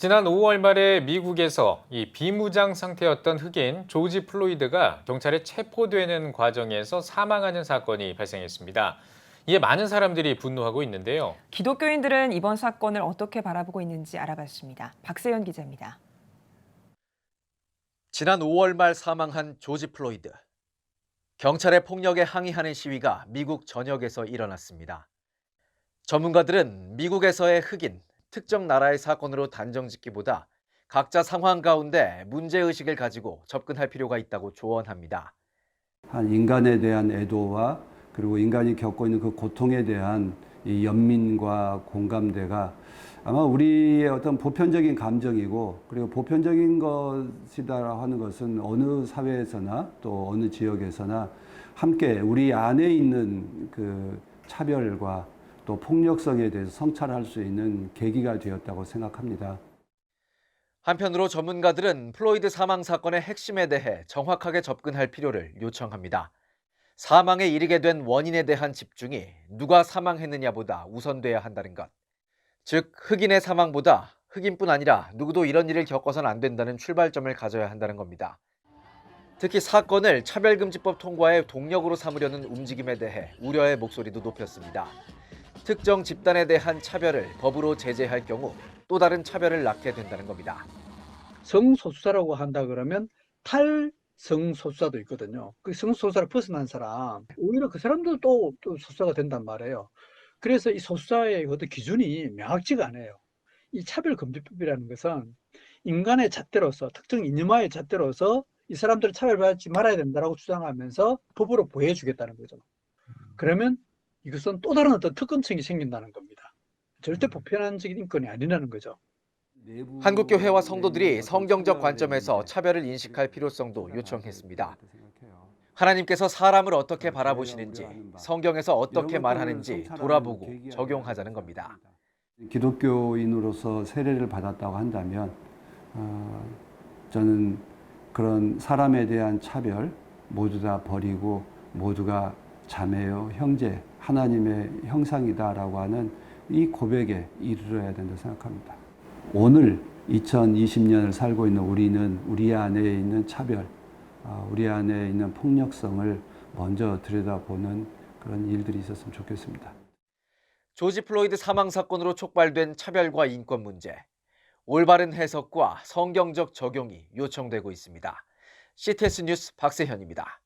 지난 5월 말에 미국에서 이 비무장 상태였던 흑인 조지 플로이드가 경찰에 체포되는 과정에서 사망하는 사건이 발생했습니다. 이에 많은 사람들이 분노하고 있는데요. 기독교인들은 이번 사건을 어떻게 바라보고 있는지 알아봤습니다. 박세현 기자입니다. 지난 5월 말 사망한 조지 플로이드. 경찰의 폭력에 항의하는 시위가 미국 전역에서 일어났습니다. 전문가들은 미국에서의 흑인, 특정 나라의 사건으로 단정 짓기보다 각자 상황 가운데 문제의식을 가지고 접근할 필요가 있다고 조언합니다. 한 인간에 대한 애도와 그리고 인간이 겪고 있는 그 고통에 대한 이 연민과 공감대가 아마 우리의 어떤 보편적인 감정이고 그리고 보편적인 것이다 하는 것은 어느 사회에서나 또 어느 지역에서나 함께 우리 안에 있는 그 차별과 또 폭력성에 대해서 성찰할 수 있는 계기가 되었다고 생각합니다. 한편으로 전문가들은 플로이드 사망 사건의 핵심에 대해 정확하게 접근할 필요를 요청합니다. 사망에 이르게 된 원인에 대한 집중이 누가 사망했느냐보다 우선돼야 한다는 것. 즉, 흑인의 사망보다 흑인뿐 아니라 누구도 이런 일을 겪어서는 안 된다는 출발점을 가져야 한다는 겁니다. 특히 사건을 차별금지법 통과의 동력으로 삼으려는 움직임에 대해 우려의 목소리도 높였습니다. 특정 집단에 대한 차별을 법으로 제재할 경우 또 다른 차별을 낳게 된다는 겁니다. 성소수자라고 한다 그러면 탈 성소수자도 있거든요. 그 성소수자를 벗어난 사람, 오히려 그 사람도 또, 또 소수자가 된단 말이에요. 그래서 이 소수자의 어떤 기준이 명확지가 않아요. 이 차별금지법이라는 것은 인간의 잣대로서, 특정 이념화의 잣대로서 이 사람들을 차별받지 말아야 된다라고 주장하면서 법으로 보호해주겠다는 거죠. 그러면 이것은 또 다른 어떤 특권층이 생긴다는 겁니다. 절대 보편적인 인권이 아니라는 거죠. 한국교회와 성도들이 성경적 관점에서 차별을 인식할 필요성도 요청했습니다. 하나님께서 사람을 어떻게 바라보시는지, 성경에서 어떻게 말하는지 돌아보고 적용하자는 겁니다. 기독교인으로서 세례를 받았다고 한다면 어, 저는 그런 사람에 대한 차별 모두 다 버리고 모두가 자매요 형제 하나님의 형상이다라고 하는 이 고백에 이르러야 된다 생각합니다. 오늘 2020년을 살고 있는 우리는 우리 안에 있는 차별, 아, 우리 안에 있는 폭력성을 먼저 들여다보는 그런 일들이 있었으면 좋겠습니다. 조지 플로이드 사망 사건으로 촉발된 차별과 인권 문제. 올바른 해석과 성경적 적용이 요청되고 있습니다. CTS 뉴스 박세현입니다.